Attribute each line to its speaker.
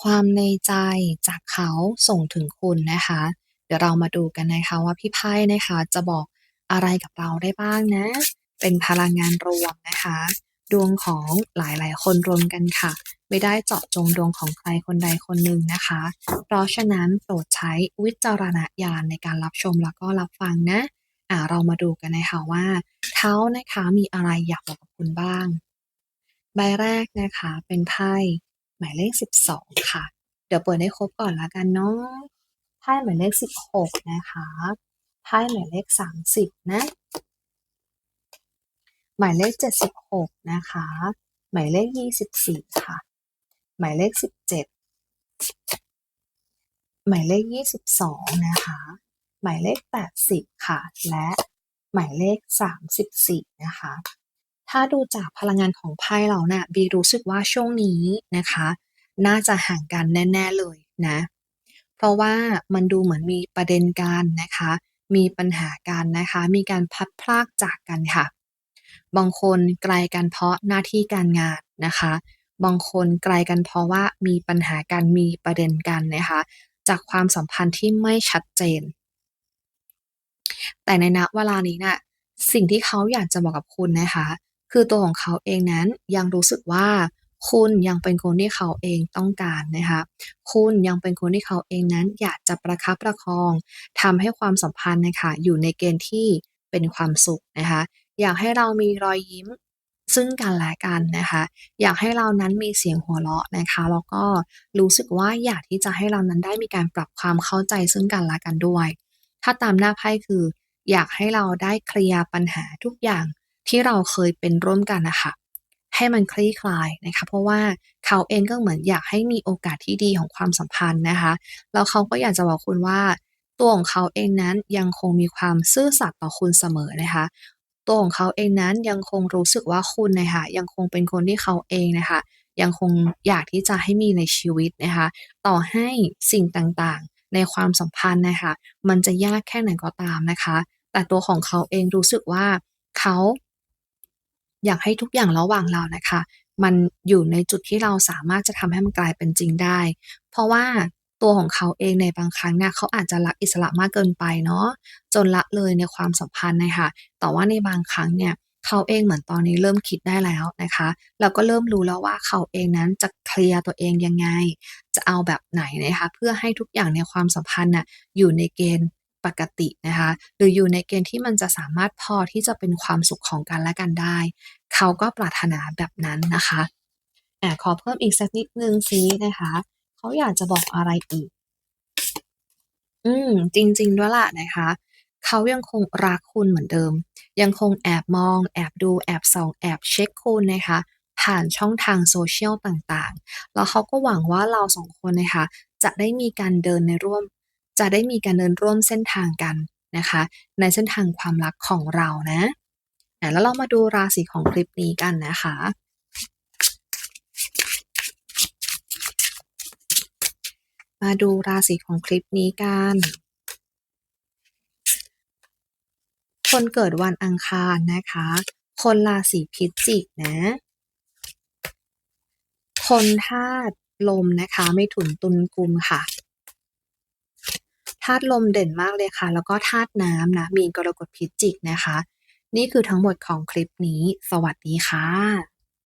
Speaker 1: ความในใจจากเขาส่งถึงคุณนะคะ เดี๋ยวเรามาดูกันนะคะว่าพี่ไพ่นะคะ จะบอกอะไรกับเราได้บ้างนะ เป็นพลังงานรวมนะคะ ดวงของหลายๆ คนรวมกันค่ะ ไม่ได้เจาะจงดวงของใครคนใดคนหนึ่งนะคะ เพราะฉะนั้นโปรดใช้วิจารณญาณในการรับชมแล้วก็รับฟังนะอ่าเรามาดูกันนะคะว่าเขานะคะมีอะไรอยากบอกกับคุณบ้าง ใบแรกนะคะเป็นไพ่ หมายเลข 12 ค่ะ เดี๋ยวเปิดให้ครบก่อนละกันเนาะไพ่หมายเลข 16 นะคะไพ่หมายเลข 30 นะ หมายเลข 76 นะคะ หมายเลข 24 ค่ะ หมายเลข 17 หมายเลข 22 นะคะ หมายเลข 80 ค่ะ และหมายเลข 34 นะคะ ถ้าดูจากพลังงานของไพ่เรานะ่ะบีรู้สึกว่าช่วงนี้นะคะ น่าจะห่างกันแน่ ๆเลยนะ เพราะว่ามันดูเหมือนมีประเด็นกันนะคะ มีปัญหากันนะคะ มีการพัดพรากจากกันค่ะ บางคนไกลกันเพราะหน้าที่การงานนะคะ บางคนไกลกันเพราะว่ามีปัญหากันมีประเด็นกันนะคะ จากความสัมพันธ์ที่ไม่ชัดเจน แต่ในณเวลานี้น่ะสิ่งที่เขาอยากจะบอกกับคุณนะคะ คือตัวของเขาเองนั้นยังรู้สึกว่าคุณยังเป็นคนที่เขาเองต้องการนะคะ คุณยังเป็นคนที่เขาเองนั้นอยากจะประคับประคองทำให้ความสัมพันธ์นะคะอยู่ในเกณฑ์ที่เป็นความสุขนะคะ อยากให้เรามีรอยยิ้มซึ่งกันและกันนะคะ อยากให้เรานั้นมีเสียงหัวเราะนะคะแล้วก็รู้สึกว่าอยากที่จะให้เรานั้นได้มีการปรับความเข้าใจซึ่งกันและกันด้วย ถ้าตามหน้าไพ่คือ อยากให้เราได้เคลียร์ปัญหาทุกอย่าง ที่เราเคยเป็นร่วมกันนะคะให้มันคลี่คลายนะคะเพราะว่าเขาเองก็เหมือนอยากให้มีโอกาสที่ดีของความสัมพันธ์นะคะแล้วเขาก็อยากจะบอกคุณว่า ตัวของเขาเองนั้นยังคงมีความซื่อสัตย์ต่อคุณเสมอนะคะ ตัวของเขาเองนั้นยังคงรู้สึกว่าคุณนะคะยังคงเป็นคนที่เขาเองนะคะยังคงอยากที่จะให้มีในชีวิตนะคะต่อให้สิ่งต่างๆ ในความสัมพันธ์นะคะมันจะยากแค่ไหนก็ตามนะคะ แต่ตัวของเขาเองรู้สึกว่าเขา อยากให้ทุกอย่างระหว่างเรานะคะ มันอยู่ในจุดที่เราสามารถจะทำให้มันกลายเป็นจริงได้ เพราะว่าตัวของเขาเองในบางครั้งเนี่ยเขาอาจจะรักอิสระมากเกินไปเนาะจนละเลยในความสัมพันธ์นะคะแต่ว่าในบางครั้งเนี่ยเขาเองเหมือนตอนนี้เริ่มคิดได้แล้วนะคะแล้วก็เริ่มรู้แล้วว่าเขาเองนั้นจะเคลียร์ตัวเองยังไง จะเอาแบบไหนนะคะ เพื่อให้ทุกอย่างในความสัมพันธ์น่ะอยู่ในเกณฑ์ ปกตินะคะ หรืออยู่ในเกณฑ์ที่มันจะสามารถพอที่จะเป็นความสุขของกันและกันได้ เขาก็ปรารถนาแบบนั้นนะคะอ่าขอเพิ่มอีกสักนิดนึงซินะคะ เขาอยากจะบอกอะไรอีก อืม จริง ๆ ด้วยล่ะนะคะ เขายังคงรักคุณเหมือนเดิม ยังคงแอบมอง แอบดู แอบส่อง แอบเช็คคุณนะคะ ผ่านช่องทาง social ต่างๆ แล้วเขาก็หวังว่าเราสองคนนะคะ จะได้มีการเดินในร่วม จะได้มีการเดินร่วมเส้นทางกันนะคะ ในเส้นทางความรักของเรานะแล้วเรามาดูราศีของคลิปนี้กันนะคะมาดูราศีของคลิปนี้กัน คนเกิดวันอังคารนะคะ คนราศีพิจิกนะ คนธาตุลมนะคะ ไม่ถุนตุลกุมค่ะ ธาตุลมเด่นมากเลยค่ะ แล้วก็ธาตุน้ำนะ มีนกรกฎพิจิกนะคะ นี่คือทั้งหมดของคลิปนี้ สวัสดีค่ะ